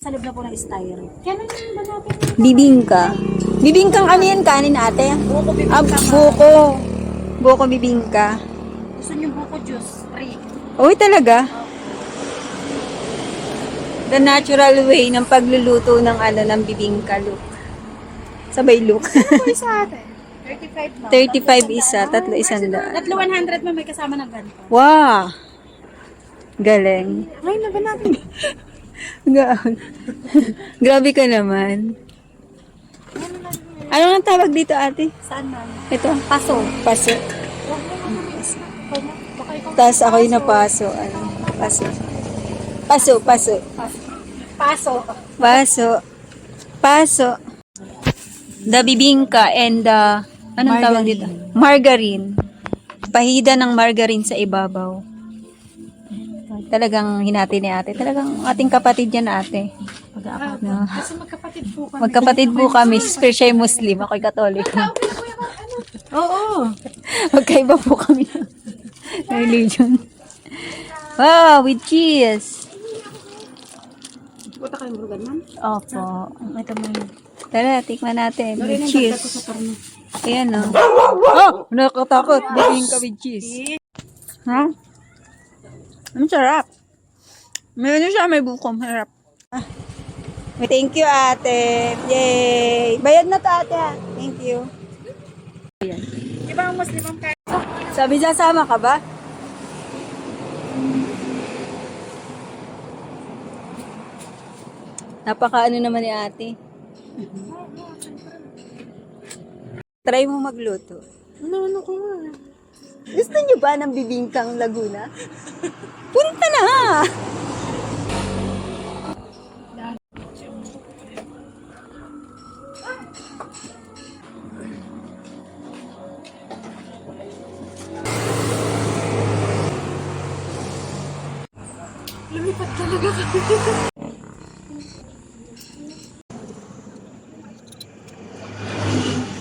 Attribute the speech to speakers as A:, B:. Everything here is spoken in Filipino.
A: Sa loob na po ng styro. Kailan yung ba natin?
B: Bibingka. Bibingkang ano yan kanin ate?
A: Buko bibingka.
B: Ah, buko. Buko bibingka.
A: Gusto niyo buko juice? Free.
B: Uy, talaga? The natural way ng pagluluto ng ano ng bibingka look. Sabay look.
A: Ano isa ate? 35 na.
B: 35 isa, tatlo isang daan.
A: Tatlo 100 mo may kasama ng ganito.
B: Wow! Galing.
A: Ay, na ba natin?
B: Ga- Grabe ka naman. Ano ang tawag dito ate?
A: Saan man?
B: Ito? Paso. Paso. Tapos ako'y napaso. Ano? Paso. Paso, paso.
A: paso.
B: Paso. Paso. The bibingka and the, anong tawag dito? Margarine. Pahida ng margarine sa ibabaw. Talagang hinati ni ate. Talagang ating kapatid yan ate.
A: Pag-aapat.
B: No.
A: Kasi magkapatid po kami.
B: Magkapatid po kami. Pero siya ay Muslim. Ako'y Katoliko.
A: Oo.
B: Magkaiba po kami ng religion. Wow, with cheese.
A: Puta kayo burgan man.
B: Opo. Ito mo yun. Tara, tikman natin. With cheese.
A: ko sa.
B: Ayan o. Oh! Nakatakot. Bibing ka with cheese. Ha? Ang sarap. Meron siya, may bukom. Harap. Ah. Thank you, ate. Yay! Bayad na to, ate. ha? Thank you. Ayan.
A: Di ba ang Muslim ang kaya?
B: Sabi dyan, sama ka ba? Napaka ano naman ni ate. Try mo magluto.
A: Ano, ano ko nga.
B: Gusto niyo ba ng bibingkang Laguna? Punta na!
A: Lumipad talaga kami.